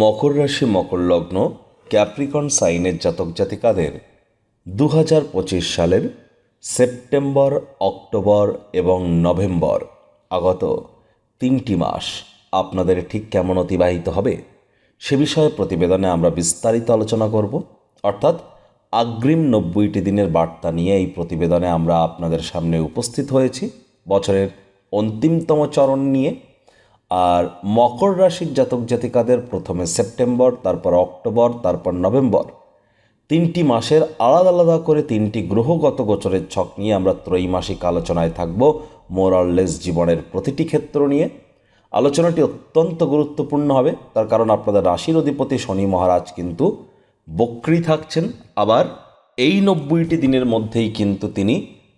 মকর রাশি, মকর লগ্ন ক্যাপ্রিকন সাইনের জাতক জাতিকাদের দু হাজার পঁচিশ সালের সেপ্টেম্বর, অক্টোবর এবং নভেম্বর আগত তিনটি মাস আপনাদের ঠিক কেমন অতিবাহিত হবে সে বিষয়ে প্রতিবেদনে আমরা বিস্তারিত আলোচনা করব। অর্থাৎ আগ্রিম নব্বইটি দিনের বার্তা নিয়ে এই প্রতিবেদনে আমরা আপনাদের সামনে উপস্থিত হয়েছি। বছরের অন্তিমতম চরণ নিয়ে আর মকর রাশির জাতক জাতিকাদের প্রথমে সেপ্টেম্বর, তারপর অক্টোবর, তারপর নভেম্বর। তিনটি মাসের আলাদা আলাদা করে তিনটি গ্রহগত গোচরের ছক নিয়ে আমরা ত্রৈমাসিক আলোচনায় থাকব মোরাললেস জীবনের প্রতিটি ক্ষেত্র নিয়ে। আলোচনাটি অত্যন্ত গুরুত্বপূর্ণ হবে, তার কারণ আপনাদের রাশির অধিপতি শনি মহারাজ কিন্তু বক্রি থাকছেন। আবার এই নব্বইটি দিনের মধ্যেই কিন্তু তিনি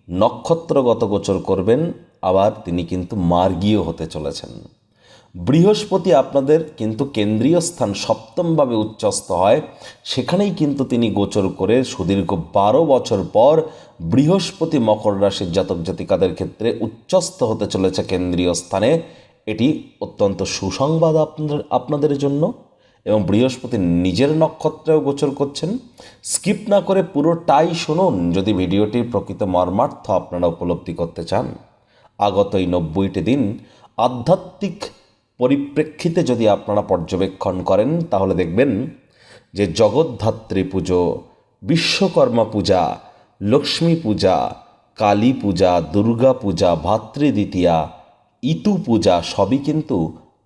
নক্ষত্রগত গোচর করবেন, আবার তিনি কিন্তু মার্গীয় হতে চলেছেন। বৃহস্পতি আপনাদের কিন্তু কেন্দ্রীয় স্থান সপ্তমভাবে উচ্চস্থ হয়। সেখানেই কিন্তু তিনি গোচর করে সুদীর্ঘ বারো বছর পর বৃহস্পতি মকর রাশির জাতক জাতিকাদের ক্ষেত্রে উচ্চস্থ হতে চলেছে কেন্দ্রীয় স্থানে। এটি অত্যন্ত সুসংবাদ আপনাদের আপনাদের জন্য এবং বৃহস্পতি নিজের নক্ষত্রেও গোচর করছেন। স্কিপ না করে পুরোটাই শুনুন যদি ভিডিওটির প্রকৃত মর্মার্থ আপনারা উপলব্ধি করতে চান। আগত এই নব্বইটি দিন আধ্যাত্মিক পরিপ্রেক্ষিতে যদি আপনারা পর্যবেক্ষণ করেন, তাহলে দেখবেন যে জগদ্ধাত্রী পুজো, বিশ্বকর্মা পূজা, লক্ষ্মী পূজা, কালী পূজা, দুর্গা পূজা ভাতৃদ্বিতীয়া ইতু পূজা সবই কিন্তু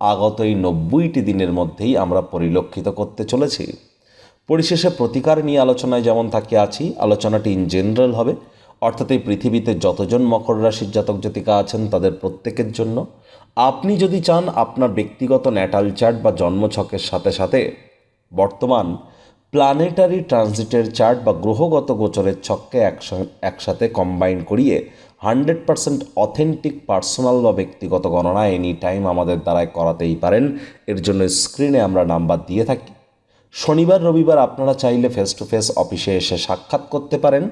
আগত এই নব্বইটি দিনের মধ্যেই আমরা পরিলক্ষিত করতে চলেছি। পরিশেষে প্রতিকার নিয়ে আলোচনায় যেমন থাকে আছি, আলোচনাটি ইন জেনারেল হবে। অর্থাৎ এই পৃথিবীতে যতজন মকর রাশির জাতক জাতিকা আছেন তাদের প্রত্যেকের জন্য, আপনি যদি চান আপনার ব্যক্তিগত ন্যাটাল চার্ট বা জন্মছকের সাথে সাথে বর্তমান প্ল্যানেটারি ট্রানজিটের চার্ট বা গ্রহগত গোচরের ছককে একসা- একসাথে কম্বাইন করিয়ে হান্ড্রেড পারসেন্ট অথেন্টিক পার্সোনাল বা ব্যক্তিগত গণনা এনি টাইম আমাদের দ্বারাই করাতেই পারেন। এর জন্য স্ক্রিনে আমরা নাম্বার দিয়ে থাকি। শনিবার, রবিবার আপনারা চাইলে ফেস টু ফেস অফিসে এসে সাক্ষাৎ করতে পারেন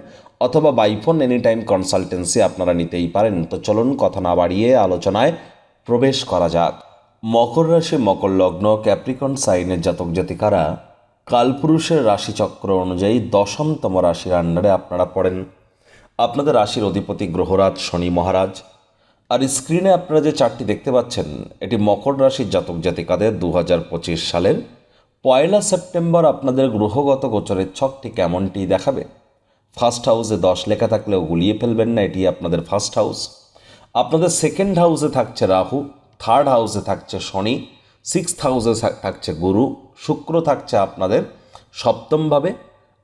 অথবা বাইফোন এনি টাইম কনসালটেন্সি আপনারা নিতেই পারেন। তো চলুন কথা না বাড়িয়ে আলোচনায় প্রবেশ করা যাক। মকর রাশি, মকর লগ্ন ক্যাপ্রিকন সাইনের জাতক জাতিকারা কালপুরুষের রাশিচক্র অনুযায়ী দশমতম রাশির আন্ডারে আপনারা পড়েন। আপনাদের রাশির অধিপতি গ্রহরাজ, শনি মহারাজ। আর স্ক্রিনে আপনারা যে চারটি দেখতে পাচ্ছেন, এটি মকর রাশির জাতক জাতিকাদের দু হাজার পঁচিশ সালের পয়লা সেপ্টেম্বর আপনাদের গ্রহগত গোচরের ছকটি কেমনটি দেখাবে? ফার্স্ট হাউসে দশ লেখা থাকলেও গুলিয়ে ফেলবেন না, এটি আপনাদের ফার্স্ট হাউস আপনাদের সেকেন্ড হাউসে থাকছে রাহু থার্ড হাউসে থাকছে শনি সিক্সথ হাউসে থাকছে গুরু, শুক্র থাকছে আপনাদের সপ্তমভাবে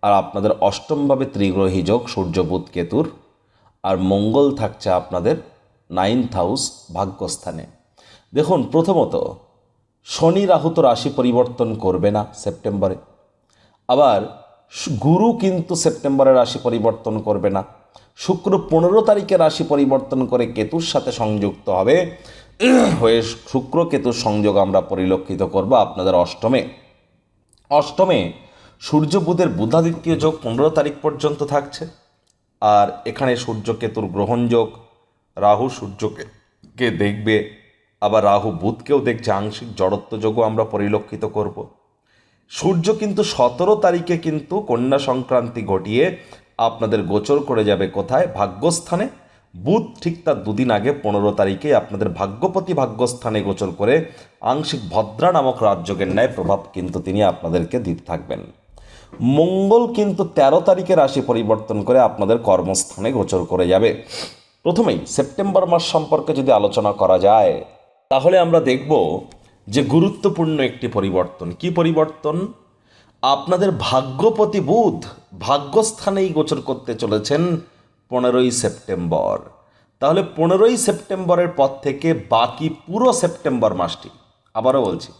আর আপনাদের অষ্টমভাবে ত্রিগ্রহী যোগ সূর্য, বুধ, কেতুর, আর মঙ্গল থাকছে আপনাদের নাইন্থ হাউস ভাগ্যস্থানে। দেখুন, প্রথমত শনি রাহু তো রাশি পরিবর্তন করবে না সেপ্টেম্বরে। আবার গুরু কিন্তু সেপ্টেম্বরে রাশি পরিবর্তন করবে না। শুক্র পনেরো তারিখে রাশি পরিবর্তন করে কেতুর সাথে সংযুক্ত হবে। হয়ে শুক্র কেতুর সংযোগ আমরা পরিলক্ষিত করব আপনাদের অষ্টমে। অষ্টমে সূর্য বুধের বুধাদিত্য যোগ পনেরো তারিখ পর্যন্ত থাকছে। আর এখানে সূর্য কেতুর গ্রহণ যোগ, রাহু সূর্যকে দেখবে আবার রাহু বুধকেও দেখছে, আংশিক জড়ত্ব যোগও আমরা পরিলক্ষিত করব। সূর্য কিন্তু সতেরো তারিখে কিন্তু কন্যা সংক্রান্তি ঘটিয়ে আপনাদের গোচর করে যাবে কোথায়? ভাগ্যস্থানে। বুধ ঠিক তার দুদিন আগে পনেরো তারিখে আপনাদের ভাগ্যপতি ভাগ্যস্থানে গোচর করে আংশিক ভদ্রা নামক রাজযোগের ন্যায় প্রভাব কিন্তু তিনি আপনাদেরকে দিতে থাকবেন। মঙ্গল কিন্তু তেরো তারিখে রাশি পরিবর্তন করে আপনাদের কর্মস্থানে গোচর করে যাবে। প্রথমেই সেপ্টেম্বর মাস সম্পর্কে যদি আলোচনা করা যায় তাহলে আমরা দেখব যে গুরুত্বপূর্ণ একটি পরিবর্তন। কি পরিবর্তন? আপনাদের ভাগ্যপতি বুধ ভাগ্যস্থানেই গোচর করতে চলেছেন পনেরোই সেপ্টেম্বর। তাহলে পনেরোই সেপ্টেম্বরের পর থেকে বাকি পুরো সেপ্টেম্বর মাসটি, আবারও বলছি,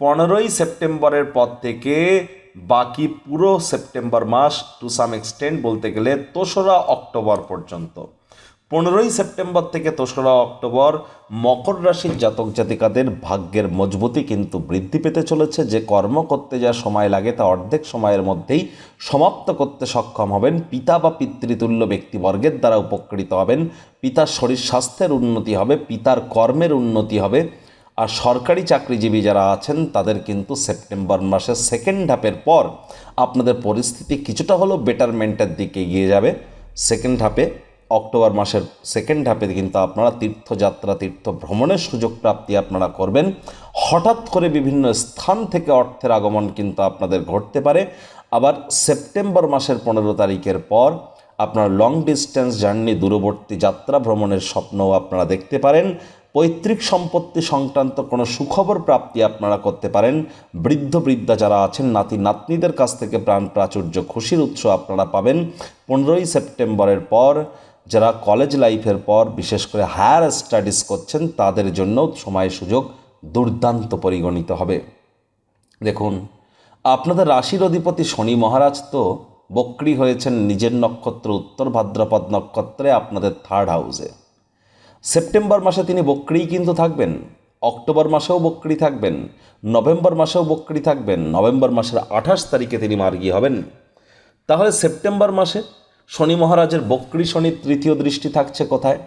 পনেরোই সেপ্টেম্বরের পর থেকে বাকি পুরো সেপ্টেম্বর মাস টু সাম এক্সটেন্ট বলতে গেলে দোসরা অক্টোবর পর্যন্ত। পনেরোই সেপ্টেম্বর থেকে দোসরা অক্টোবর মকর রাশির জাতক জাতিকাদের ভাগ্যের মজবুতি কিন্তু বৃদ্ধি পেতে চলেছে। যে কর্ম করতে যা সময় লাগে তা অর্ধেক সময়ের মধ্যেই সমাপ্ত করতে সক্ষম হবেন। পিতা বা পিতৃতুল্য ব্যক্তিবর্গের দ্বারা উপকৃত হবেন। পিতার শরীর স্বাস্থ্যের উন্নতি হবে, পিতার কর্মের উন্নতি হবে। আর সরকারি চাকরিজীবী যারা আছেন, তাদের কিন্তু সেপ্টেম্বর মাসের সেকেন্ড হাফের পর আপনাদের পরিস্থিতি কিছুটা হলেও বেটারমেন্টের দিকে এগিয়ে যাবে। সেকেন্ড হাফে অক্টোবর মাসের সেকেন্ড হাফে কিন্তু আপনারা তীর্থযাত্রা তীর্থ ভ্রমণের সুযোগ প্রাপ্তি আপনারা করবেন। হঠাৎ করে বিভিন্ন স্থান থেকে অর্থের আগমন কিন্তু আপনাদের ঘটতে পারে। আবার সেপ্টেম্বর মাসের পনেরো তারিখের পর আপনার লং ডিস্টেন্স জার্নি দূরবর্তী যাত্রা ভ্রমণের স্বপ্নও আপনারা দেখতে পারেন। পৈতৃক সম্পত্তি সংক্রান্ত কোনো সুখবর প্রাপ্তি আপনারা করতে পারেন। বৃদ্ধ, বৃদ্ধা যারা আছেন, নাতি, নাতনিদের কাছ থেকে প্রাণ প্রাচুর্য, খুশির উৎস আপনারা পাবেন। পনেরোই সেপ্টেম্বরের পর যারা কলেজ লাইফের পর, বিশেষ করে হায়ার স্টাডিজ করছেন, তাদের জন্য সময় সুযোগ দুর্দান্ত পরিগণিত হবে। দেখুন, আপনাদের রাশির অধিপতি শনি মহারাজ তো বক্রি হয়েছেন নিজের নক্ষত্র উত্তর ভাদ্রপদ নক্ষত্রে আপনাদের থার্ড হাউসে সেপ্টেম্বর মাসে তিনি বক্রিই কিন্তু থাকবেন, অক্টোবর মাসেও বক্রি থাকবেন, নভেম্বর মাসেও বক্রি থাকবেন, নভেম্বর মাসের আঠাশ তারিখে তিনি মার্গী হবেন। তাহলে সেপ্টেম্বর মাসে শনি মহারাজের বক্রি শনির তৃতীয় দৃষ্টি থাকছে কোথায়?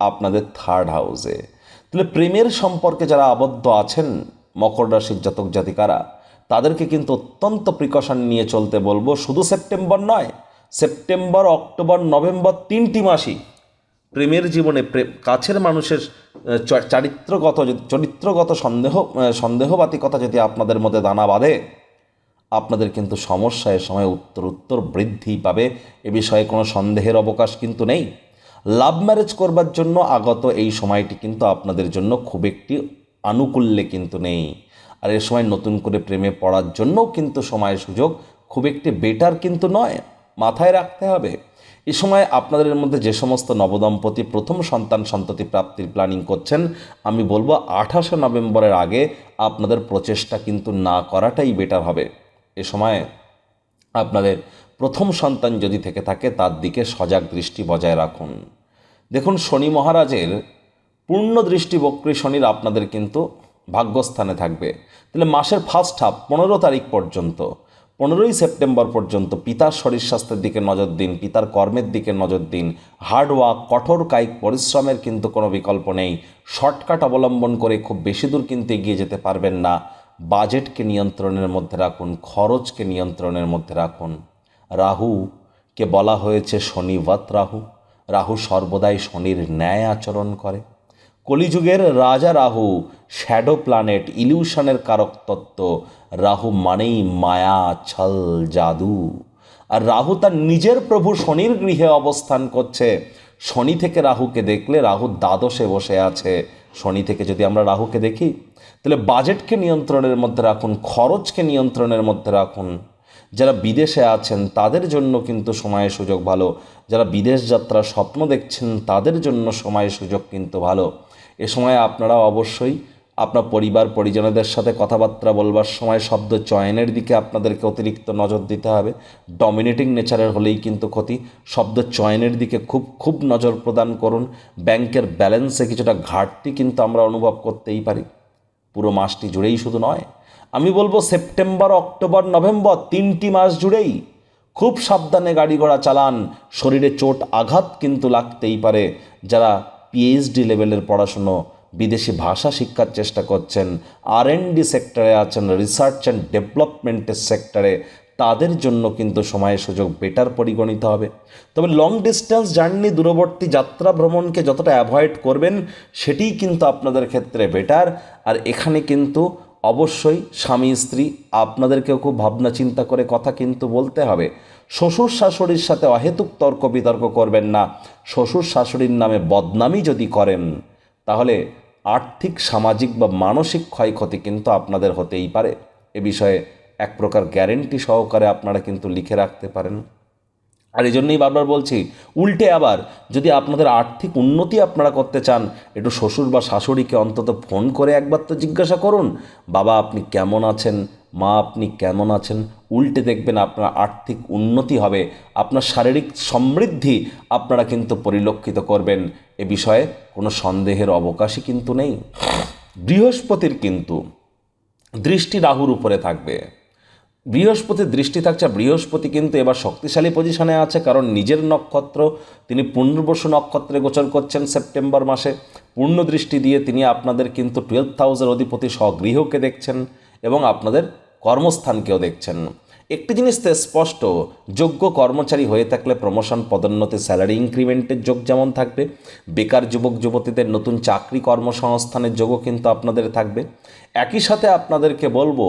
আপনাদের থার্ড হাউসে তাহলে প্রেমের সম্পর্কে যারা আবদ্ধ আছেন মকর রাশির জাতক জাতিকারা, তাদেরকে কিন্তু অত্যন্ত প্রিকশন নিয়ে চলতে বলব। শুধু সেপ্টেম্বর নয়, সেপ্টেম্বর, অক্টোবর, নভেম্বর তিনটি মাসই প্রেমের জীবনে প্রেম কাছের মানুষের চারিত্রগত চরিত্রগত সন্দেহ সন্দেহবাতিকতা যদি আপনাদের মধ্যে দানা বাঁধে আপনাদের কিন্তু সমস্যা এ সময় উত্তর উত্তর বৃদ্ধি পাবে। এ বিষয়ে কোনো সন্দেহের অবকাশ কিন্তু নেই। লাভ ম্যারেজ করবার জন্য আগত এই সময়টি কিন্তু আপনাদের জন্য খুব একটি আনুকূল্যে কিন্তু নেই। আর এ সময় নতুন করে প্রেমে পড়ার জন্যও কিন্তু সময় সুযোগ খুব একটি বেটার কিন্তু নয়, মাথায় রাখতে হবে। এ সময় আপনাদের মধ্যে যে সমস্ত নবদম্পতি প্রথম সন্তান সন্ততি প্রাপ্তির প্ল্যানিং করছেন, আমি বলব আঠাশে নভেম্বরের আগে আপনাদের প্রচেষ্টা কিন্তু না করাটাই বেটার হবে। এ সময় আপনাদের প্রথম সন্তান যদি থেকে থাকে, তার দিকে সজাগ দৃষ্টি বজায় রাখুন। দেখুন, শনি মহারাজের পূর্ণ দৃষ্টি বক্রী শনির আপনাদের কিন্তু ভাগ্যস্থানে থাকবে। তাহলে মাসের ফার্স্ট হাফ পনেরো তারিখ পর্যন্ত, পনেরোই সেপ্টেম্বর পর্যন্ত পিতার শরীর স্বাস্থ্যের দিকে নজর দিন, পিতার কর্মের দিকে নজর দিন। হার্ডওয়ার্ক কঠোর কায়িক পরিশ্রমের কিন্তু কোনো বিকল্প নেই। শর্টকাট অবলম্বন করে খুব বেশি দূর কিন্তু এগিয়ে যেতে পারবেন না। বাজেটকে নিয়ন্ত্রণের মধ্যে রাখুন, খরচকে নিয়ন্ত্রণের মধ্যে রাখুন। রাহুকে বলা হয়েছে শনিবত রাহু। রাহু সর্বদাই শনির ন্যায় আচরণ করে। কলিযুগের রাজা রাহু, শ্যাডো প্ল্যানেট, ইলিউশনের কারক তত্ত্ব। রাহু মানেই মায়া, ছল, জাদু। আর রাহু তার নিজের প্রভু শনির গৃহে অবস্থান করছে। শনি থেকে রাহুকে দেখলে রাহু দ্বাদশে বসে আছে। শনি থেকে যদি আমরা রাহুকে দেখি তাহলে বাজেটকে নিয়ন্ত্রণের মধ্যে রাখুন, খরচকে নিয়ন্ত্রণের মধ্যে রাখুন। যারা বিদেশে আছেন, তাদের জন্য কিন্তু সময়ের সুযোগ ভালো। যারা বিদেশ যাত্রার স্বপ্ন দেখছেন, তাদের জন্য সময়ের সুযোগ কিন্তু ভালো। এ সময় আপনারা অবশ্যই আপনার পরিবার, পরিজনদের সাথে কথাবার্তা বলবার সময়, শব্দ চয়নের দিকে আপনাদেরকে অতিরিক্ত নজর দিতে হবে। ডমিনেটিং নেচারের হলেই কিন্তু ক্ষতি। শব্দ চয়নের দিকে খুব খুব নজর প্রদান করুন। ব্যাংকের ব্যালেন্সে কিছুটা ঘাটতি কিন্তু আমরা অনুভব করতেই পারি। পুরো মাসটি জুড়েই শুধু নয়, আমি বলব সেপ্টেম্বর, অক্টোবর, নভেম্বর তিনটি মাস জুড়েই খুব সাবধানে গাড়ি ঘোড়া চালান, শরীরে চোট, আঘাত কিন্তু লাগতেই পারে। যারা পিএইচডি লেভেলের পড়াশুনো, বিদেশি ভাষা শিক্ষার চেষ্টা করছেন আর সেক্টরে আছেন রিসার্চ অ্যান্ড ডেভেলপমেন্টের সেক্টরে তাদের জন্য কিন্তু সময়ের সুযোগ বেটার পরিগণিত হবে। তবে লং ডিস্টেন্স জার্নি দূরবর্তী যাত্রা ভ্রমণকে যতটা অ্যাভয়েড করবেন, সেটিই কিন্তু আপনাদের ক্ষেত্রে বেটার আর এখানে কিন্তু অবশ্যই স্বামী, স্ত্রী আপনাদেরকেও খুব ভাবনা চিন্তা করে কথা কিন্তু বলতে হবে। শ্বশুর শাশুড়ির সাথে অহেতুক তর্ক বিতর্ক করবেন না। শ্বশুর শাশুড়ির নামে বদনামি যদি করেন, তাহলে আর্থিক, সামাজিক বা মানসিক ক্ষয়ক্ষতি কিন্তু আপনাদের হতেই পারে। এ বিষয়ে এক প্রকার গ্যারেন্টি সহকারে আপনারা কিন্তু লিখে রাখতে পারেন। আর এই জন্যই বারবার বলছি, উল্টে আবার যদি আপনাদের আর্থিক উন্নতি আপনারা করতে চান, একটু শ্বশুর বা শাশুড়িকে অন্তত ফোন করে একবার তো জিজ্ঞাসা করুন, বাবা আপনি কেমন আছেন, মা আপনি কেমন আছেন? উল্টে দেখবেন আপনার আর্থিক উন্নতি হবে, আপনার শারীরিক সমৃদ্ধি আপনারা কিন্তু পরিলক্ষিত করবেন। এ বিষয়ে কোনো সন্দেহের অবকাশই কিন্তু নেই। বৃহস্পতির কিন্তু দৃষ্টি রাহুর উপরে থাকবে। বৃহস্পতির দৃষ্টি থাকছে বৃহস্পতি কিন্তু এবার শক্তিশালী পজিশনে আছে, কারণ নিজের নক্ষত্র তিনি পুনর্বসু নক্ষত্রে গোচর করছেন সেপ্টেম্বর মাসে। পূর্ণ দৃষ্টি দিয়ে তিনি আপনাদের কিন্তু টুয়েলভ থাউজেন্ড অধিপতি স্বগৃহকে দেখছেন এবং আপনাদের কর্মস্থানকেও দেখছেন। একটি জিনিস তো স্পষ্ট, যোগ্য কর্মচারী হয়ে থাকলে প্রমোশন পদোন্নতি স্যালারি ইনক্রিমেন্টের যোগ যেমন থাকবে, বেকার যুবক যুবতীদের নতুন চাকরি কর্মসংস্থানের যোগও কিন্তু আপনাদের থাকবে। একই সাথে আপনাদেরকে বলব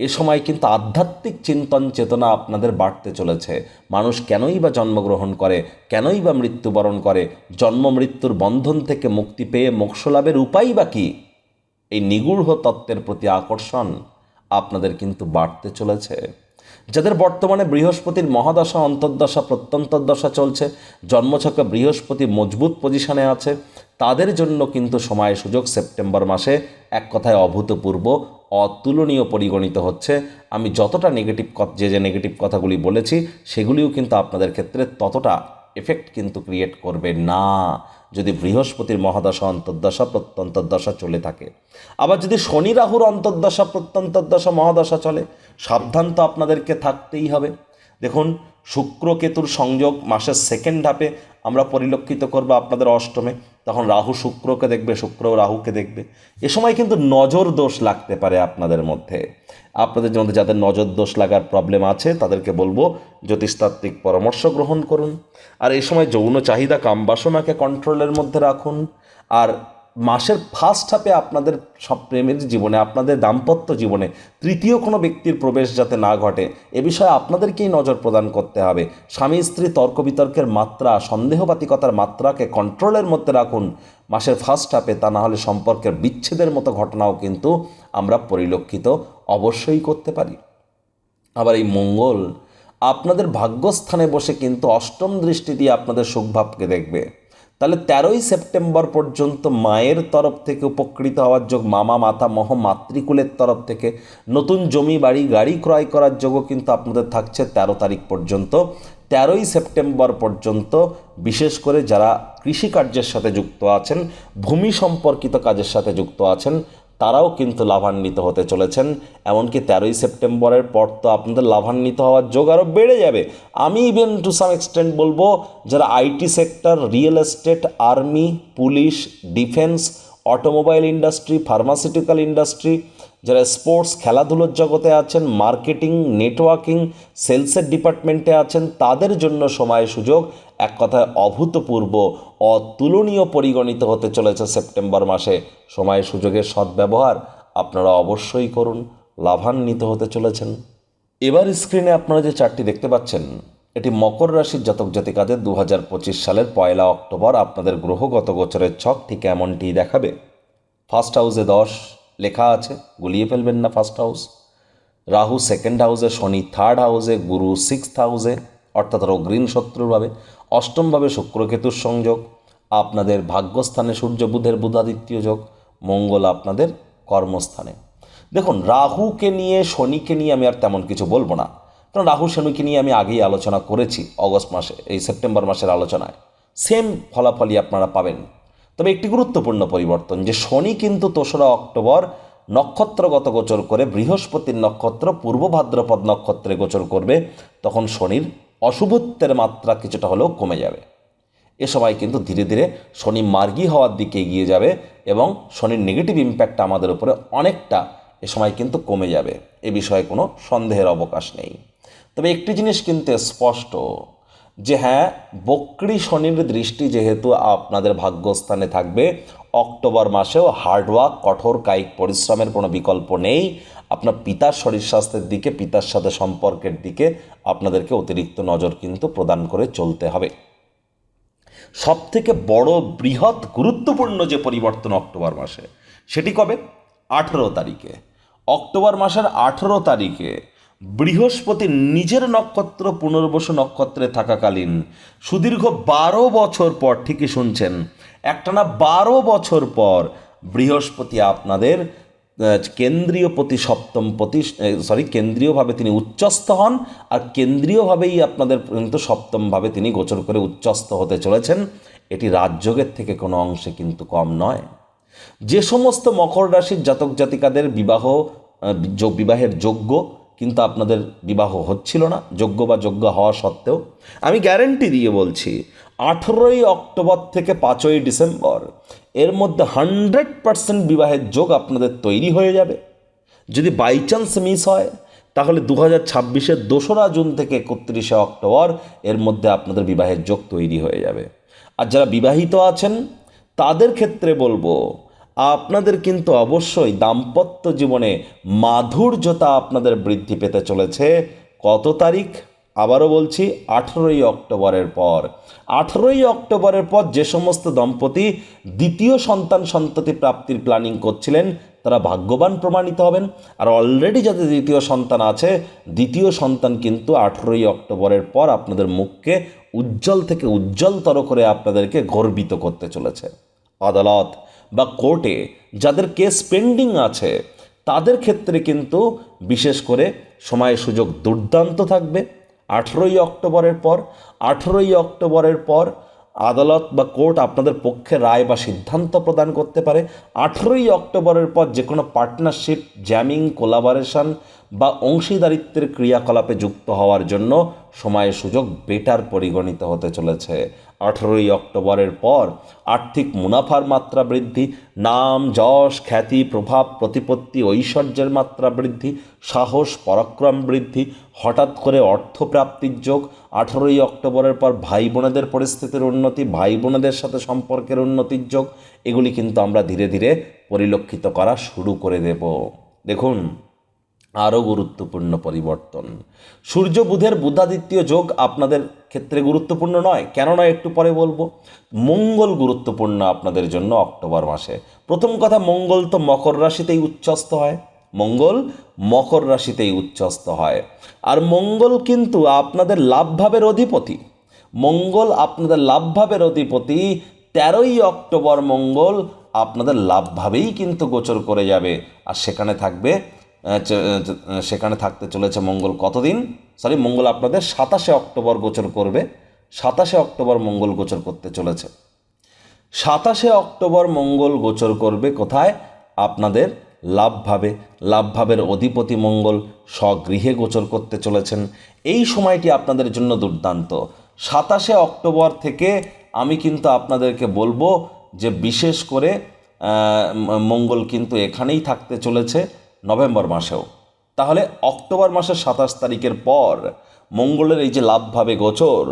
এ সময় কিন্তু আধ্যাত্মিক চিন্তন চেতনা আপনাদের বাড়তে চলেছে। মানুষ কেনই বা জন্মগ্রহণ করে, কেনই বা মৃত্যুবরণ করে, জন্ম মৃত্যুর বন্ধন থেকে মুক্তি পেয়ে মোক্ষ লাভের উপায় বা কী? এই নিগূঢ় তত্ত্বের প্রতি আকর্ষণ আপনাদের কিন্তু বাড়তে চলেছে। যাদের বর্তমানে বৃহস্পতির মহাদশা, অন্তর্দশা, প্রত্যন্তর্দশা চলছে, জন্মছকে বৃহস্পতি মজবুত পজিশনে আছে, তাদের জন্য কিন্তু সময় সুযোগ সেপ্টেম্বর মাসে এক কথায় অভূতপূর্ব অতুলনীয় পরিগণিত হচ্ছে। আমি যতটা নেগেটিভ যে যে নেগেটিভ কথাগুলি বলেছি, সেগুলিও কিন্তু আপনাদের ক্ষেত্রে ততটা এফেক্ট কিন্তু ক্রিয়েট করবে না। যদি বৃহস্পতির মহাদশা অন্তর্দশা প্রত্যন্তর্দশা চলে থাকে। আবার যদি শনি রাহুর অন্তর্দশা প্রত্যন্তর্দশা মহাদশা চলে, সাবধান তো আপনাদেরকে থাকতেই হবে। দেখুন শুক্র কেতুর সংযোগ মাসের সেকেন্ড হাফে আমরা পরিলক্ষিত করব আপনাদের অষ্টমে। তখন রাহু শুক্রকে দেখবে, শুক্র রাহুকে দেখবে। এ সময় কিন্তু নজর দোষ লাগতে পারে আপনাদের মধ্যে। আপনাদের মধ্যে যাদের নজর দোষ লাগার প্রবলেম আছে, তাদেরকে বলব জ্যোতিষতাত্ত্বিক পরামর্শ গ্রহণ করুন। আর এই সময় যৌন চাহিদা কাম কামবাসনাকে কন্ট্রোলের মধ্যে রাখুন। আর মাসের ফার্স্ট হাফে আপনাদের সব প্রেমের জীবনে, আপনাদের দাম্পত্য জীবনে তৃতীয় কোনো ব্যক্তির প্রবেশ যাতে না ঘটে, এ বিষয়ে আপনাদেরকেই নজর প্রদান করতে হবে। স্বামী, স্ত্রী তর্ক বিতর্কের মাত্রা, সন্দেহবাতিকতার মাত্রাকে কন্ট্রোলের মধ্যে রাখুন। মাসের ফার্স্ট হাফে তা না হলে সম্পর্কের বিচ্ছেদের মতো ঘটনাও কিন্তু আমরা পরিলক্ষিত অবশ্যই করতে পারি। আবার এই মঙ্গল আপনাদের ভাগ্যস্থানে বসে কিন্তু অষ্টম দৃষ্টি দিয়ে আপনাদের সুখভাবকে দেখবে। তাহলে তেরোই সেপ্টেম্বর পর্যন্ত মায়ের তরফ থেকে উপকৃত হওয়ার যোগ, মামা, মাতা, মহ, মাতৃকুলের তরফ থেকে নতুন জমি, বাড়ি, গাড়ি ক্রয় করার যোগও কিন্তু আপনাদের থাকছে তেরো তারিখ পর্যন্ত। তেরোই সেপ্টেম্বর পর্যন্ত বিশেষ করে যারা কৃষিকার্যের সাথে যুক্ত আছেন, ভূমি সম্পর্কিত কাজের সাথে যুক্ত আছেন তারাও কিন্তু লাভান্বিত হতে চলেছেন। এমনকি তেরোই সেপ্টেম্বরের পর তো আপনাদের লাভান্বিত হওয়ার যোগ আরও বেড়ে যাবে। আমি ইভেন টু সাম এক্সটেন্ট বলব, যারা IT sector real estate army police defence automobile industry pharmaceutical industry যারা স্পোর্টস খেলাধুলোর জগতে আছেন মার্কেটিং নেটওয়ার্কিং সেলসের ডিপার্টমেন্টে আছেন, তাদের জন্য সময় সুযোগ। এক কথায় অভূতপূর্ব, অতুলনীয় পরিগণিত হতে চলেছে সেপ্টেম্বর মাসে। সময় সুযোগের সদ্ব্যবহার আপনারা অবশ্যই করুন, লাভান্বিত হতে চলেছেন। এবার স্ক্রিনে আপনারা যে চারটি দেখতে পাচ্ছেন, এটি মকর রাশির জাতক জাতিকাদের দু হাজার পঁচিশ সালের পয়লা অক্টোবর। আপনাদের গ্রহগত গোচরের ছক ঠিক এমনটি দেখাবে। ফার্স্ট হাউসে দশ লেখা আছে, গুলিয়ে ফেলবেন না ফার্স্ট হাউস। রাহু সেকেন্ড হাউসে, শনি থার্ড হাউসে, গুরু সিক্সথ হাউসে অর্থাৎ অগ্রীণ শত্রুভাবে অষ্টমভাবে শুক্রকেতুর সংযোগ, আপনাদের ভাগ্যস্থানে সূর্য বুধের বুধাদিত্য যোগ, মঙ্গল আপনাদের কর্মস্থানে। দেখুন, রাহুকে নিয়ে, শনিকে নিয়ে আমি আর তেমন কিছু বলব না। কারণ রাহু শনিকে নিয়ে আমি আগেই আলোচনা করেছি অগস্ট মাসে, এই সেপ্টেম্বর মাসের আলোচনায়। সেম ফলাফলই আপনারা পাবেন। তবে একটি গুরুত্বপূর্ণ পরিবর্তন, যে শনি কিন্তু দোসরা অক্টোবর নক্ষত্রগত গোচর করে, বৃহস্পতির নক্ষত্র, পূর্ব ভাদ্রপদ নক্ষত্রে গোচর করবে, তখন শনির অশুভত্বের মাত্রা কিছুটা হলেও কমে যাবে। এ সময় কিন্তু ধীরে ধীরে শনি মার্গী হওয়ার দিকে এগিয়ে যাবে এবং শনির নেগেটিভ ইম্প্যাক্ট আমাদের উপরে অনেকটা এ সময় কিন্তু কমে যাবে। এ বিষয়ে কোনো সন্দেহের অবকাশ নেই। তবে একটি জিনিস কিন্তু স্পষ্ট, যে হ্যাঁ বক্রি শনির দৃষ্টি যেহেতু আপনাদের ভাগ্যস্থানে থাকবে অক্টোবর মাসেও হার্ডওয়ার্ক কঠোর কায়িক পরিশ্রমের কোনো বিকল্প নেই। আপনার পিতার শরীর স্বাস্থ্যের দিকে, পিতার সাথে সম্পর্কের দিকে আপনাদেরকে অতিরিক্ত নজর কিন্তু প্রদান করে চলতে হবে। সব থেকে বড়, বৃহৎ, গুরুত্বপূর্ণ যে পরিবর্তন অক্টোবর মাসে, সেটি কবে? আঠেরো তারিখে। অক্টোবর মাসের আঠেরো তারিখে বৃহস্পতি নিজের নক্ষত্র, পুনর্বসু নক্ষত্রে থাকাকালীন সুদীর্ঘ বারো বছর পর ঠিকই শুনছেন একটানা বারো বছর পর বৃহস্পতি আপনাদের কেন্দ্রীয় প্রতি সপ্তম প্রতি সরি কেন্দ্রীয়ভাবে তিনি উচ্চস্থ হন আর কেন্দ্রীয়ভাবেই আপনাদের কিন্তু সপ্তমভাবে তিনি গোচর করে উচ্চস্থ হতে চলেছেন। এটি রাজযোগের থেকে কোনো অংশে কিন্তু কম নয়। যে সমস্ত মকর রাশির জাতক জাতিকাদের বিবাহ বিবাহের যোগ্য, কিন্তু আপনাদের বিবাহ হচ্ছিল না। যোগ্য বা যোগ্য হওয়া সত্ত্বেও আমি গ্যারেন্টি দিয়ে বলছি আঠেরোই অক্টোবর থেকে পাঁচই ডিসেম্বর। এর মধ্যে হান্ড্রেড পার্সেন্ট বিবাহের যোগ আপনাদের তৈরি হয়ে যাবে। যদি বাই চান্স মিস হয়, তাহলে দু হাজার ছাব্বিশের দোসরা জুন থেকে একত্রিশে অক্টোবর এর মধ্যে আপনাদের বিবাহের যোগ তৈরি হয়ে যাবে। আর যারা বিবাহিত আছেন, তাদের ক্ষেত্রে বলব, আপনাদের কিন্তু অবশ্যই দাম্পত্য জীবনে মাধুর্যতা আপনাদের বৃদ্ধি পেতে চলেছে। কত তারিখ? আবারও বলছি, আঠেরোই অক্টোবরের পর। আঠেরোই অক্টোবরের পর যে সমস্ত দম্পতি দ্বিতীয় সন্তান সন্ততি প্রাপ্তির প্ল্যানিং করছিলেন, তারা ভাগ্যবান প্রমাণিত হবেন। আর অলরেডি যাদের দ্বিতীয় সন্তান আছে, দ্বিতীয় সন্তান কিন্তু আঠেরোই অক্টোবরের পর আপনাদের মুখকে উজ্জ্বল থেকে উজ্জ্বলতর করে আপনাদেরকে গর্বিত করতে চলেছে। আদালত বা কোর্টে যাদের কেস পেন্ডিং আছে, তাদের ক্ষেত্রে কিন্তু বিশেষ করে সময় সুযোগ দুর্দান্ত থাকবে। আঠেরোই অক্টোবরের পর, আঠেরোই অক্টোবরের পর আদালত বা কোর্ট আপনাদের পক্ষে রায় বা সিদ্ধান্ত প্রদান করতে পারে। আঠেরোই অক্টোবরের পর যে কোনো পার্টনারশিপ, জ্যামিং, কোলাবারেশন বা অংশীদারিত্বের ক্রিয়াকলাপে যুক্ত হওয়ার জন্য সময় সুযোগ বেটার পরিগণিত হতে চলেছে। আঠেরোই অক্টোবরের পর আর্থিক মুনাফার মাত্রা বৃদ্ধি, নাম, যশ, খ্যাতি, প্রভাব, প্রতিপত্তি, ঐশ্বর্যের মাত্রা বৃদ্ধি, সাহস, পরাক্রম বৃদ্ধি, হঠাৎ করে অর্থপ্রাপ্তির যোগ, আঠেরোই অক্টোবরের পর ভাই বোনেদের পরিস্থিতির উন্নতি ভাই বোনেদের সাথে সম্পর্কের উন্নতির যোগ, এগুলি কিন্তু আমরা ধীরে ধীরে পরিলক্ষিত করা শুরু করে দেব। দেখুন আরও গুরুত্বপূর্ণ পরিবর্তন। সূর্য বুধের বুধাদিত্য যোগ আপনাদের ক্ষেত্রে গুরুত্বপূর্ণ নয়। কেন নয় একটু পরে বলব? মঙ্গল গুরুত্বপূর্ণ আপনাদের জন্য অক্টোবর মাসে। প্রথম কথা, মঙ্গল তো মকর রাশিতেই উচ্চস্ত হয়। মঙ্গল মকর রাশিতেই উচ্চস্ত হয়। আর মঙ্গল কিন্তু আপনাদের লাভভাবের অধিপতি। মঙ্গল আপনাদের লাভভাবের অধিপতি। তেরোই অক্টোবর মঙ্গল আপনাদের লাভভাবেই কিন্তু গোচর করে যাবে। আর সেখানে থাকবে সেখানে থাকতে চলেছে মঙ্গল কতদিন? সরি মঙ্গল আপনাদের সাতাশে অক্টোবর গোচর করবে। সাতাশে অক্টোবর মঙ্গল গোচর করতে চলেছে। সাতাশে অক্টোবর মঙ্গল গোচর করবে কোথায়? আপনাদের লাভভাবে। লাভভাবের অধিপতি মঙ্গল স্বগৃহে গোচর করতে চলেছেন। এই সময়টি আপনাদের জন্য দুর্দান্ত। সাতাশে অক্টোবর থেকে আমি কিন্তু আপনাদেরকে বলব যে বিশেষ করে মঙ্গল কিন্তু এখানেই থাকতে চলেছে। নভেম্বর মাসেও। তাহলে অক্টোবর মাসের সাতাশ তারিখের পর মঙ্গলের এই যে লাভভাবে গোচর,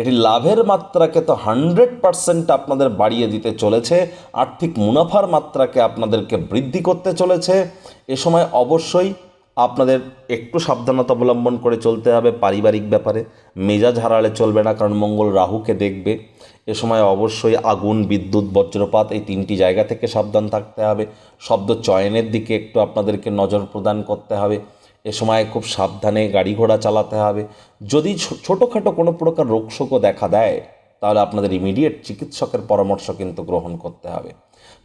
এটি লাভের মাত্রাকে তো হান্ড্রেড পারসেন্ট আপনাদের বাড়িয়ে দিতে চলেছে, আর্থিক মুনাফার মাত্রাকে আপনাদেরকে বৃদ্ধি করতে চলেছে। এ সময় অবশ্যই আপনাদের একটু সাবধানতা অবলম্বন করে চলতে হবে পারিবারিক ব্যাপারে। মেজাজ হারালে চলবে না, কারণ মঙ্গল রাহুকে দেখবে। এ সময় অবশ্যই আগুন, বিদ্যুৎ, বজ্রপাত এই তিনটি জায়গা থেকে সাবধান থাকতে হবে। শব্দ চয়নের দিকে একটু আপনাদেরকে নজর প্রদান করতে হবে। এ সময় খুব সাবধানে গাড়ি ঘোড়া চালাতে হবে। যদি ছোটোখাটো কোনো প্রকার রোগশোকও দেখা দেয়, তাহলে আপনাদের ইমিডিয়েট চিকিৎসকের পরামর্শ কিন্তু গ্রহণ করতে হবে।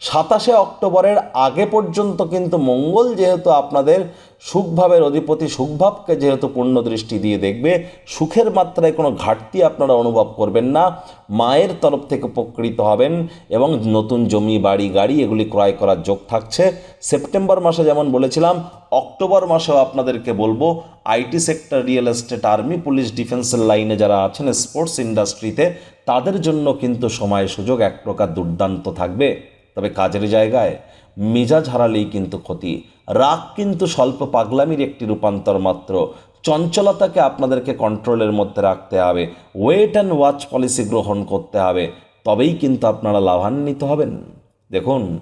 সাতাশে অক্টোবরের আগে পর্যন্ত কিন্তু মঙ্গল যেহেতু আপনাদের সুখভাবের অধিপতি, সুখভাবকে যেহেতু পূর্ণ দৃষ্টি দিয়ে দেখবে, সুখের মাত্রায় কোনো ঘাটতি আপনারা অনুভব করবেন না, মায়ের তরফ থেকে উপকৃত হবেন এবং নতুন জমি, বাড়ি, গাড়ি এগুলি ক্রয় করার যোগ থাকছে। সেপ্টেম্বর মাসে যেমন বলেছিলাম, অক্টোবর মাসেও আপনাদেরকে বলব, IT sector, real estate, army, police ডিফেন্সের লাইনে যারা আছেন, স্পোর্টস ইন্ডাস্ট্রিতে, তাদের জন্য কিন্তু সময় সুযোগ এক প্রকার দুর্দান্ত থাকবে। তবে কাজের জায়গায় মেজাজ হারালেই কিন্তু ক্ষতি। রাগ কিন্তু স্বল্প পাগলামির একটি রূপান্তর মাত্র। চঞ্চলতাকে আপনাদেরকে কন্ট্রোলের মধ্যে রাখতে হবে। ওয়েট অ্যান্ড ওয়াচ পলিসি গ্রহণ করতে হবে। তবেই কিন্তু আপনারা লাভান্বিত হবেন। দেখুন,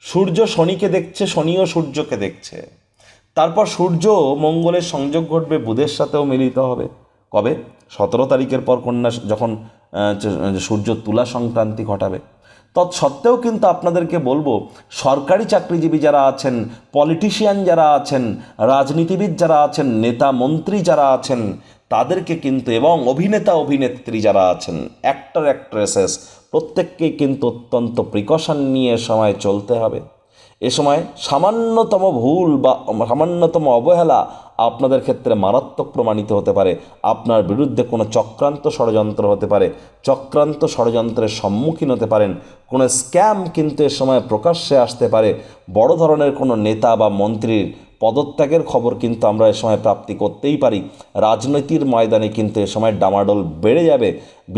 সূর্য শনিকে দেখছে, শনিও সূর্যকে দেখছে। তারপর সূর্য মঙ্গলের সংযোগ ঘটবে, বুধের সাথেও মিলিত হবে। কবে? সতেরো তারিখের পর কন্যা যখন সূর্য তুলা সংক্রান্তি ঘটাবে। তৎসত্ত্বেও কিন্তু আপনাদেরকে বলব, সরকারি চাকরিজীবী যারা আছেন পলিটিশিয়ান যারা আছেন, রাজনীতিবিদ যারা আছেন, নেতা মন্ত্রী যারা আছেন, তাদেরকে কিন্তু এবং অভিনেতা, অভিনেত্রী যারা আছেন অ্যাক্টর অ্যাক্ট্রেসেস প্রত্যেককেই কিন্তু অত্যন্ত প্রিকশন নিয়ে সময় চলতে হবে। এ সময় সামান্যতম ভুল বা সামান্যতম অবহেলা আপনাদের ক্ষেত্রে মারাত্মক প্রমাণিত হতে পারে। আপনার বিরুদ্ধে কোনো চক্রান্ত ষড়যন্ত্র হতে পারে। চক্রান্ত ষড়যন্ত্রের সম্মুখীন হতে পারেন। কোনো স্ক্যাম কিন্তু এ সময় প্রকাশ্যে আসতে পারে। বড় ধরনের কোনো নেতা বা মন্ত্রীর পদত্যাগের খবর কিন্তু আমরা এ সময় প্রাপ্তি করতেই পারি। রাজনীতির ময়দানে কিন্তু এ সময় ডামাডোল বেড়ে যাবে।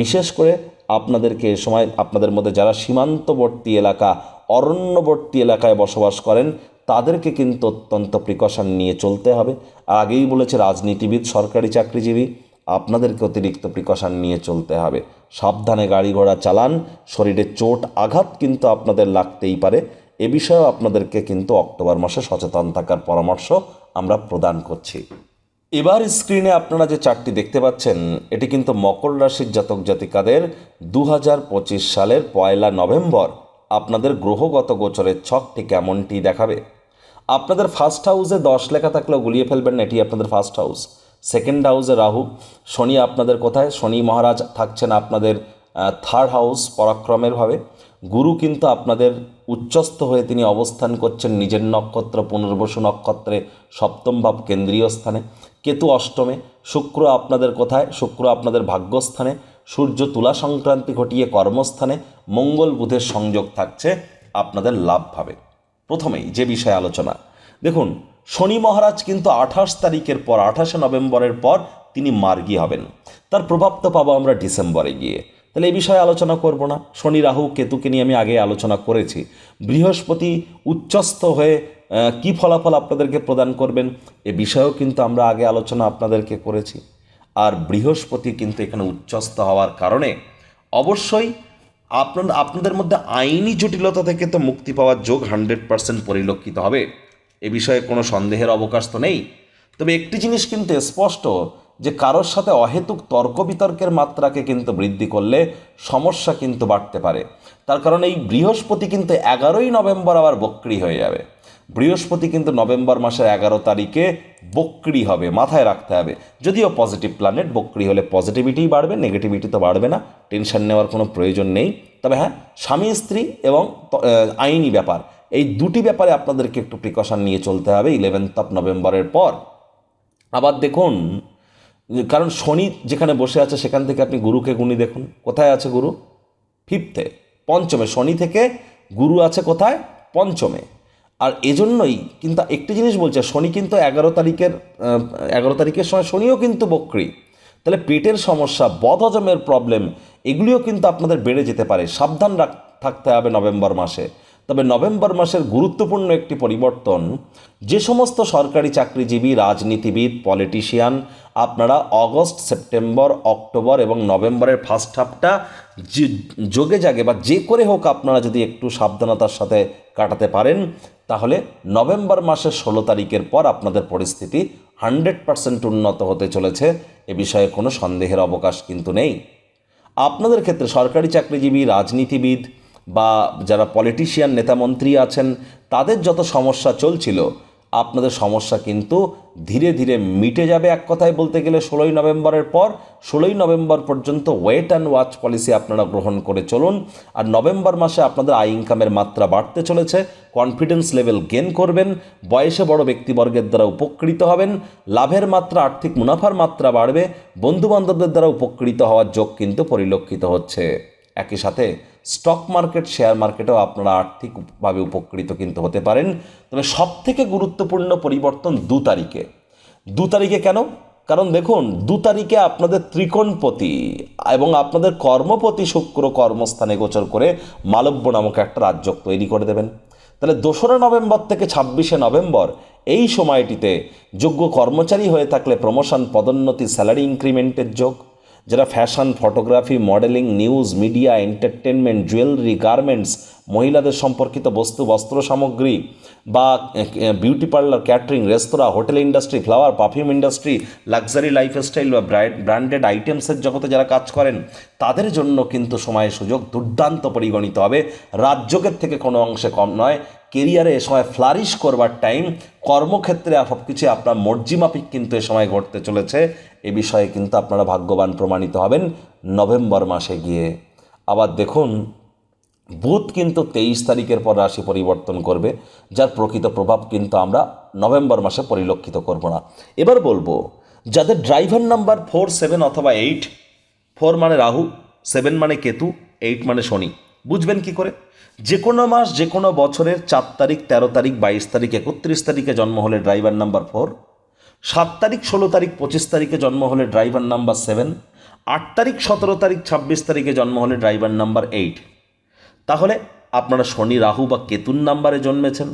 বিশেষ করে আপনাদেরকে এ সময় আপনাদের মধ্যে যারা সীমান্তবর্তী এলাকা, অরণ্যবর্তী এলাকায় বসবাস করেন তাদেরকে কিন্তু অত্যন্ত প্রিকশন নিয়ে চলতে হবে। আগেই বলেছে রাজনীতিবিদ, সরকারি চাকরিজীবী, আপনাদেরকে অতিরিক্ত প্রিকশন নিয়ে চলতে হবে। সাবধানে গাড়ি ঘোড়া চালান, শরীরে চোট, আঘাত কিন্তু আপনাদের লাগতেই পারে। এ বিষয়েও আপনাদেরকে কিন্তু অক্টোবর মাসে সচেতন থাকার পরামর্শ আমরা প্রদান করছি। এবার স্ক্রিনে আপনারা যে চারটি দেখতে পাচ্ছেন, এটি কিন্তু মকর রাশির জাতক জাতিকাদের দু সালের পয়লা নভেম্বর। আপনাদের গ্রহগত গোচরের ছকটি কেমনটি দেখাবে? আপনাদের ফার্স্ট হাউসে দশ লেখা থাকলেও গুলিয়ে ফেলবেন এটি আপনাদের ফার্স্ট হাউস সেকেন্ড হাউসে রাহু, শনি আপনাদের কোথায়? শনি মহারাজ থাকছেন আপনাদের থার্ড হাউস পরাক্রমের ভাবে। গুরু কিন্তু আপনাদের উচ্চস্থ হয়ে তিনি অবস্থান করছেন নিজের নক্ষত্র, পুনর্বসু নক্ষত্রে সপ্তম ভাব কেন্দ্রীয় স্থানে। কেতু অষ্টমে, শুক্র আপনাদের কোথায়? শুক্র আপনাদের ভাগ্যস্থানে। সূর্য তুলা সংক্রান্তি ঘটিয়ে কর্মস্থানে মঙ্গল বুধের সংযোগ থাকছে, আপনাদের লাভ লাভভাবে প্রথমেই যে বিষয়ে আলোচনা, দেখুন, শনি মহারাজ কিন্তু আঠাশ তারিখের পর, আঠাশে নভেম্বরের পর তিনি মার্গী হবেন। তার প্রভাব তো পাবো আমরা ডিসেম্বরে গিয়ে। তাহলে এই বিষয়ে আলোচনা করব না। শনি, রাহু, কেতুকে নিয়ে আমি আগে আলোচনা করেছি। বৃহস্পতি উচ্চস্থ হয়ে কি ফলাফল আপনাদেরকে প্রদান করবেন, এ বিষয়েও কিন্তু আমরা আগে আলোচনা আপনাদেরকে করেছি। আর বৃহস্পতি কিন্তু এখানে উচ্চস্থ হওয়ার কারণে অবশ্যই আপনার, আপনাদের মধ্যে আইনি জটিলতা থেকে তো মুক্তি পাওয়ার যোগ হান্ড্রেড পার্সেন্ট পরিলক্ষিত হবে। এ বিষয়ে কোনো সন্দেহের অবকাশ তো নেই। তবে একটি জিনিস কিন্তু স্পষ্ট, যে কারোর সাথে অহেতুক তর্ক বিতর্কের মাত্রাকে কিন্তু বৃদ্ধি করলে সমস্যা কিন্তু বাড়তে পারে। তার কারণ এই বৃহস্পতি কিন্তু এগারোই নভেম্বর আবার বক্রি হয়ে যাবে। বৃহস্পতি কিন্তু নভেম্বর মাসের এগারো তারিখে বক্রি হবে, মাথায় রাখতে হবে। যদিও পজিটিভ প্ল্যানেট বক্রি হলে পজিটিভিটিই বাড়বে নেগেটিভিটি তো বাড়বে না টেনশন নেওয়ার কোনো প্রয়োজন নেই। তবে হ্যাঁ স্বামী, স্ত্রী এবং আইনি ব্যাপার, এই দুটি ব্যাপারে আপনাদেরকে একটু প্রিকশন নিয়ে চলতে হবে ইলেভেন্থ অফ নভেম্বরের পর। আবার দেখুন, কারণ শনি যেখানে বসে আছে সেখান থেকে আপনি গুরুকে গুণি দেখুন। কোথায় আছে গুরু? ফিফথে পঞ্চমে। শনি থেকে গুরু আছে কোথায়? পঞ্চমে। আর এজন্যই কিন্তু একটি জিনিস বলছে শনি কিন্তু এগারো তারিখের এগারো তারিখের সময় শনিও কিন্তু বক্রি। তাহলে পেটের সমস্যা, বদহজমের প্রবলেম এগুলিও কিন্তু আপনাদের বেড়ে যেতে পারে। সাবধান রাখ, থাকতে হবে নভেম্বর মাসে। তবে নভেম্বর মাসের গুরুত্বপূর্ণ একটি পরিবর্তন, যে সমস্ত সরকারি চাকরিজীবী, রাজনীতিবিদ পলিটিশিয়ান আপনারা অগস্ট, সেপ্টেম্বর, অক্টোবর এবং নভেম্বরের ফার্স্ট হাফটা যোগে জাগে বা যে করে হোক আপনারা যদি একটু সাবধানতার সাথে কাটাতে পারেন। তাহলে নভেম্বর মাসের ষোলো তারিখের পর আপনাদের পরিস্থিতি হান্ড্রেড পার্সেন্ট উন্নত হতে চলেছে। এ বিষয়ে কোনো সন্দেহের অবকাশ কিন্তু নেই। আপনাদের ক্ষেত্রে সরকারি চাকরিজীবী, রাজনীতিবিদ বা যারা পলিটিশিয়ান নেতামন্ত্রী আছেন, তাদের যত সমস্যা চলছিল আপনাদের সমস্যা কিন্তু ধীরে ধীরে মিটে যাবে এক কথায় বলতে গেলে ষোলোই নভেম্বরের পর, ষোলোই নভেম্বর পর্যন্ত ওয়েট অ্যান্ড ওয়াচ পলিসি আপনারা গ্রহণ করে চলুন। আর নভেম্বর মাসে আপনাদের আয় ইনকামের মাত্রা বাড়তে চলেছে কনফিডেন্স লেভেল গেন করবেন, বয়সে বড় ব্যক্তিবর্গের দ্বারা উপকৃত হবেন, লাভের মাত্রা, আর্থিক মুনাফার মাত্রা বাড়বে, বন্ধুবান্ধবদের দ্বারা উপকৃত হওয়ার যোগ কিন্তু পরিলক্ষিত হচ্ছে। একই সাথে স্টক মার্কেট, শেয়ার মার্কেটেও আপনারা আর্থিকভাবে উপকৃত কিন্তু হতে পারেন। তবে সব থেকে গুরুত্বপূর্ণ পরিবর্তন দু তারিখে। দু তারিখে কেন? কারণ দেখুন, দু তারিখে আপনাদের ত্রিকোণপতি এবং আপনাদের কর্মপতি শুক্র কর্মস্থানে গোচর করে মালব্য নামক একটা রাজ্য তৈরি করে দেবেন। তাহলে দোসরা নভেম্বর থেকে ছাব্বিশে নভেম্বর এই সময়টিতে যোগ্য কর্মচারী হয়ে থাকলে প্রমোশন পদোন্নতি স্যালারি ইনক্রিমেন্টের যোগ। যারা fashion photography modelling news media entertainment jewellery garments মহিলাদের সম্পর্কিত বস্তু, বস্ত্র সামগ্রী বা বিউটি পার্লার ক্যাটারিং রেস্তোরাঁ hotel industry flower perfume industry luxury lifestyle বা ব্র্যান্ডেড আইটেমসের জগতে যারা কাজ করেন, তাদের জন্য কিন্তু সময় সুযোগ দুর্দান্ত পরিগণিত হবে। রাজ্যকের থেকে কোনো অংশে কম নয়। কেরিয়ারে এ সময় ফ্লারিশ করবার টাইম কর্মক্ষেত্রে সব কিছু আপনার মর্জিমাফিক কিন্তু এ সময় ঘটতে চলেছে। এ বিষয়ে কিন্তু আপনারা ভাগ্যবান প্রমাণিত হবেন। নভেম্বর মাসে গিয়ে। আবার দেখুন, বুধ কিন্তু তেইশ তারিখের পর রাশি পরিবর্তন করবে, যার প্রকৃত প্রভাব কিন্তু আমরা নভেম্বর মাসে পরিলক্ষিত করব না। এবার বলব, যাদের ড্রাইভার নাম্বার ফোর, সেভেন অথবা এইট, ফোর মানে রাহু, সেভেন মানে কেতু, এইট মানে শনি, বুঝবেন কি করে? যে কোনো মাস, যে কোনো বছরের চার তারিখ, তেরো তারিখ, বাইশ তারিখ, একত্রিশ তারিখে জন্ম হলে ড্রাইভার নাম্বার ফোর সাত তারিখ, ষোলো তারিখ, পঁচিশ তারিখে জন্ম হলে ড্রাইভার নাম্বার সেভেন আট তারিখ, সতেরো তারিখ, ছাব্বিশ তারিখে জন্ম হলে ড্রাইভার নাম্বার এইট তাহলে আপনারা শনি, রাহু বা কেতুন নাম্বারে জন্মেছেন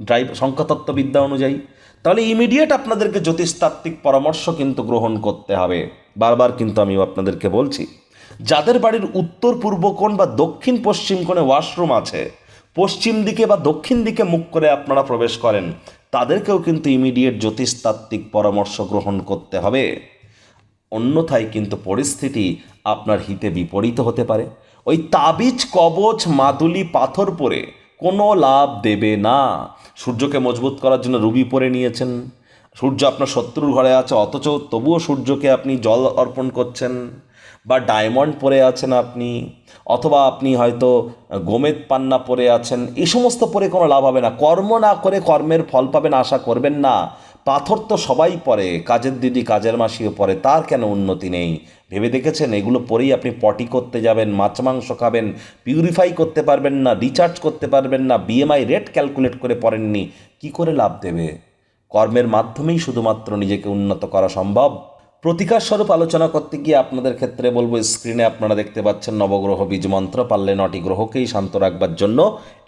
ড্রাইভ সংখ্যাতত্ত্ববিদ্যা অনুযায়ী। তাহলে ইমিডিয়েট আপনাদেরকে জ্যোতিষতাত্ত্বিক পরামর্শ কিন্তু গ্রহণ করতে হবে। বারবার কিন্তু আমি আপনাদেরকে বলছি, যাদের বাড়ির উত্তর, পূর্ব কোণ বা দক্ষিণ, পশ্চিম কোণে ওয়াশরুম আছে, পশ্চিম দিকে বা দক্ষিণ দিকে মুখ করে আপনারা প্রবেশ করেন। তাদেরকেও কিন্তু ইমিডিয়েট জ্যোতিষতাত্ত্বিক পরামর্শ গ্রহণ করতে হবে। অন্যথায় কিন্তু পরিস্থিতি আপনার হিতে বিপরীত হতে পারে। ওই তাবিজ, কবচ, মাদুলি, পাথর পরে কোনো লাভ দেবে না। সূর্যকে মজবুত করার জন্য রুবি পরে নিয়েছেন। সূর্য আপনার শত্রুর ঘরে আছে, অথচ তবুও সূর্যকে আপনি জল অর্পণ করছেন। বা ডায়মন্ড পরে আছেন আপনি, অথবা আপনি হয়তো গোমেদ পান্না পরে আছেন, এই সমস্ত পরে কোনো লাভ হবে না। কর্ম না করে কর্মের ফল পাবেন আশা করবেন না। পাথর তো সবাই পরে, কাজের দিদি কাজের মাসিও পরে, তার কেন উন্নতি নেই? ভেবে দেখেছেন? এগুলো পরেই আপনি পটি করতে যাবেন, মাছ মাংস খাবেন পিউরিফাই করতে পারবেন না রিচার্জ করতে পারবেন না বিএমআই রেট ক্যালকুলেট করে পড়েননি, কি করে লাভ দেবে? কর্মের মাধ্যমেই শুধুমাত্র নিজেকে উন্নত করা সম্ভব। প্রতিকার স্বরূপ আলোচনা করতে গিয়ে আপনাদের ক্ষেত্রে বলব, স্ক্রিনে আপনারা দেখতে পাচ্ছেন নবগ্রহ বীজ মন্ত্র। পারলে নটি গ্রহকেই শান্ত রাখবার জন্য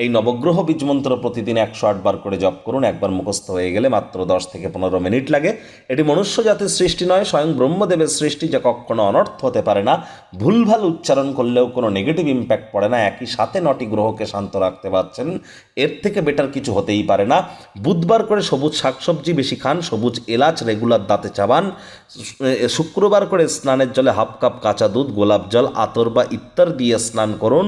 এই নবগ্রহ বীজ মন্ত্র প্রতিদিন একশো আটবার করে জপ করুন। একবার মুখস্থ হয়ে গেলে মাত্র দশ থেকে পনেরো মিনিট লাগে। এটি মনুষ্য জাতির সৃষ্টি নয়, স্বয়ং ব্রহ্মদেবের সৃষ্টি যা কখনো অনর্থ হতে পারে না। ভুলভাল উচ্চারণ করলেও কোনো নেগেটিভ ইম্প্যাক্ট পড়ে না। একই সাথে নটি গ্রহকে শান্ত রাখতে পারছেন, এর থেকে বেটার কিছু হতেই পারে না। বুধবার করে সবুজ শাকসবজি বেশি খান, সবুজ এলাচ রেগুলার দাঁতে চাবান শুক্রবার করে স্নানের জলে হাফ কাপ কাঁচা দুধ, গোলাপ জল, আতর বা ইত্যার দিয়ে স্নান করুন।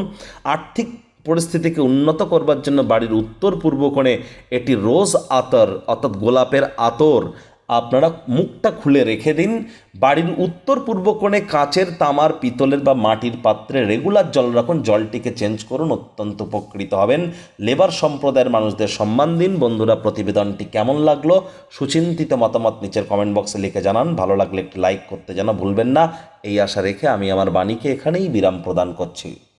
আর্থিক পরিস্থিতিকে উন্নত করবার জন্য বাড়ির উত্তর পূর্ব কোণে এটি রোজ আতর, অর্থাৎ গোলাপের আতর। আপনারা মুখটা খুলে রেখে দিন। বাড়ির উত্তর পূর্ব কোণে কাঁচের তামার, পিতলের বা মাটির পাত্রে রেগুলার জল রাখুন। জলটিকে চেঞ্জ করুন, অত্যন্ত উপকৃত হবেন। লেবার সম্প্রদায়ের মানুষদের সম্মান দিন। বন্ধুরা, প্রতিবেদনটি কেমন লাগল? সুচিন্তিত মতামত নিচের কমেন্ট বক্সে লিখে জানান। ভালো লাগলে একটি লাইক করতে যেন ভুলবেন না। এই আশা রেখে আমি আমার বাণীকে এখানেই বিরাম প্রদান করছি।